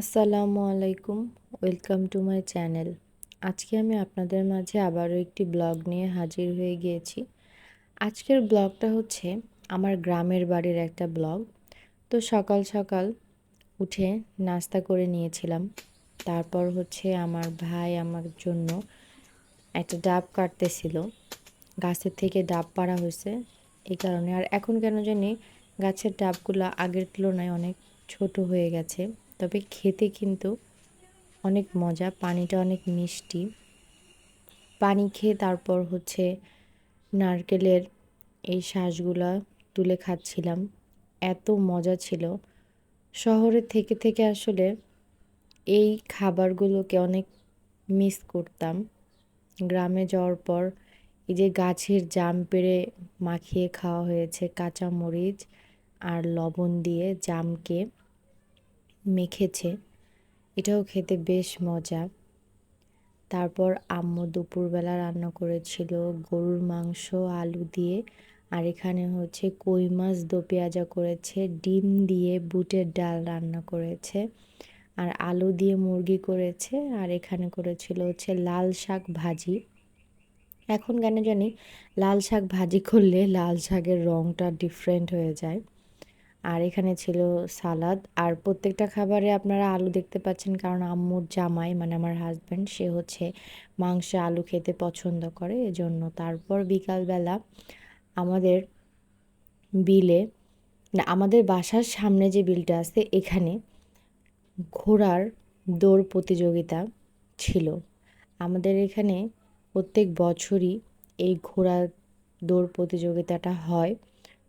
আসসালামু আলাইকুম, welcome to my channel. আজকে আমি আপনাদের মাঝে আবারও একটি ব্লগ নিয়ে হাজির হয়ে গিয়েছি। আজকের ব্লগটা হচ্ছে আমার গ্রামের বাড়ির একটা ব্লগ। তো সকাল সকাল উঠে নাস্তা করে নিয়েছিলাম। তারপর হচ্ছে আমার ভাই আমার জন্য একটা ডাব কাটতেছিল। গাছের থেকে ডাব পাড়া হয়েছে এই কারণে। আর এখন কেন জানি গাছের ডাবগুলো আগের তুলনায় অনেক ছোট হয়ে গেছে। তবে খেতে কিন্তু অনেক মজা, পানিটা অনেক মিষ্টি। পানি খেয়ে তারপর হচ্ছে নারকেলের এই শ্বাসগুলা তুলে খাচ্ছিলাম। এত মজা ছিল। শহরে থেকে থেকে আসলে এই খাবারগুলোকে অনেক মিস করতাম। গ্রামে যাওয়ার পর এই যে গাছের জাম পেড়ে মাখিয়ে খাওয়া হয়েছে কাঁচা মরিচ আর লবণ দিয়ে জামকে মেখেছে। এটাও খেতে বেশ মজা। তারপর আম্মু দুপুরবেলা রান্না করেছিল গরুর মাংস, আলু দিয়ে, আর এখানে হচ্ছে কই মাছ দো পেঁয়াজা করেছে, ডিম দিয়ে বুটের ডাল রান্না করেছে, আর আলু দিয়ে মুরগি করেছে, আর এখানে করেছিল হচ্ছে লাল শাক ভাজি। এখন কেন জানি লাল শাক ভাজি করলে লাল শাকের রঙটা ডিফারেন্ট হয়ে যায়। আর এখানে ছিল সালাদ। আর প্রত্যেকটা খাবারে আপনারা আলু দেখতে পাচ্ছেন, কারণ আম্মুর জামাই মানে আমার হাজব্যান্ড সে হচ্ছে মাংসে, আলু খেতে পছন্দ করে। এজন্য তারপর বিকালবেলা আমাদের বিলে, না, আমাদের বাসার সামনে যে বিলটা আছে, এখানে ঘোড়ার দৌড় প্রতিযোগিতা ছিল। আমাদের এখানে প্রত্যেক বছরই এই ঘোড়া দৌড় প্রতিযোগিতাটা হয়।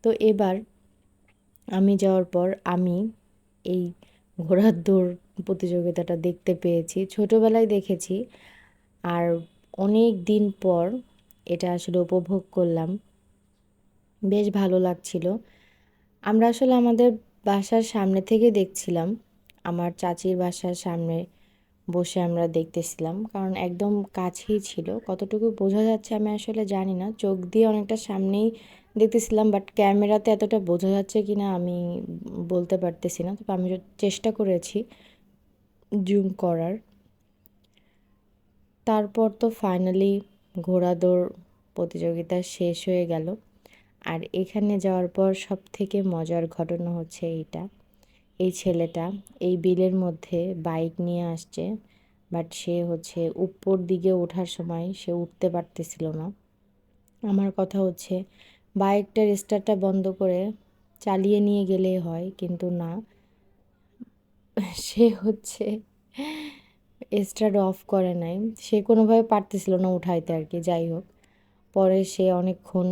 তো এবার আমি যাওয়ার পর আমি এই ঘোড়ার দৌড় প্রতিযোগিতাটা দেখতে পেয়েছি। ছোটোবেলায় দেখেছি আর অনেক দিন পর এটা আসলে উপভোগ করলাম। বেশ ভালো লাগছিল। আমরা আসলে আমাদের বাসার সামনে থেকে দেখছিলাম। আমার চাচির বাসার সামনে বসে আমরা দেখতেছিলাম। কারণ একদম কাছেই ছিল। কতটুকু বোঝা যাচ্ছে আমি আসলে জানি না। চোখ দিয়ে অনেকটা সামনেই দেখতেছিলাম বাট ক্যামেরাতে এতটা বোঝা যাচ্ছে কি না আমি বলতে পারতেছি না। তবে আমি চেষ্টা করেছি জুম করার। তারপর তো ফাইনালি ঘোড়া দৌড় প্রতিযোগিতা শেষ হয়ে গেল। আর এখানে যাওয়ার পর সব থেকে মজার ঘটনা হচ্ছে এইটা, এই ছেলেটা এই বিলের মধ্যে বাইক নিয়ে আসছে বাট সে হচ্ছে উপর দিকে ওঠার সময় সে উঠতে পারতেছিল না। আমার কথা হচ্ছে বাইকটার স্টারটা বন্ধ করে চালিয়ে নিয়ে গেলে হয়, কিন্তু না। সে হচ্ছে স্টার্ট অফ করে নাই। সে কোনোভাবে পারতেছিল না উঠাইতে আর কি, যাই হোক। পরে সে অনেকক্ষণ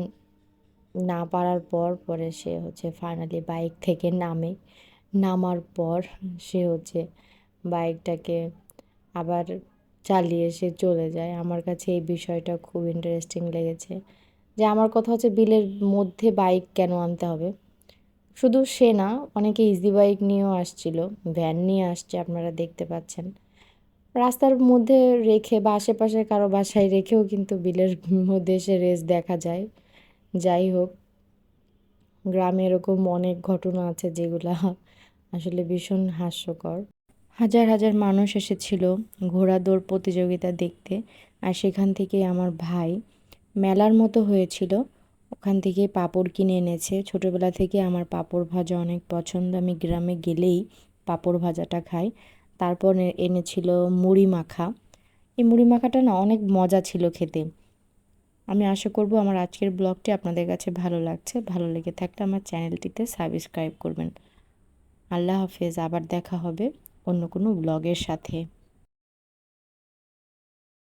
না পারার পর, পরে সে হচ্ছে ফাইনালি বাইক থেকে নামে। নামার পর সে হচ্ছে বাইকটাকে আবার চালিয়ে সে চলে যায়। আমার কাছে এই বিষয়টা খুব ইন্টারেস্টিং লেগেছে। যে আমার কথা হচ্ছে বিলের মধ্যে বাইক কেন আনতে হবে? শুধু সে না, অনেকে ইজি বাইক নিয়েও আসছিল ভ্যান নিয়ে আসছে, আপনারা দেখতে পাচ্ছেন। রাস্তার মধ্যে রেখে বা আশেপাশে কারও বাসায় রেখেও কিন্তু বিলের মধ্যে এসে রেস দেখা যায়। যাই হোক, গ্রামে এরকম অনেক ঘটনা আছে যেগুলা আসলে ভীষণ হাস্যকর। হাজার হাজার মানুষ এসেছিল ঘোড়া দৌড় প্রতিযোগিতা দেখতে, আর সেখান থেকে আমার ভাই মেলার মতো হয়েছিল। ওখান থেকে পাঁপড় কিনে এনেছে। ছোটোবেলা থেকে আমার পাঁপড় ভাজা অনেক পছন্দ। আমি গ্রামে গেলেই পাঁপড় ভাজাটা খাই। তারপর এনেছিল মুড়ি মাখা। এই মুড়ি মাখাটা না অনেক মজা ছিল খেতে। আমি আশা করব আমার আজকের ব্লগটি আপনাদের কাছে ভালো লাগছে। ভালো লেগে থাকলে আমার চ্যানেলটিতে সাবস্ক্রাইব করবেন। আল্লাহ হাফেজ। আবার দেখা হবে অন্য কোনো ব্লগের সাথে।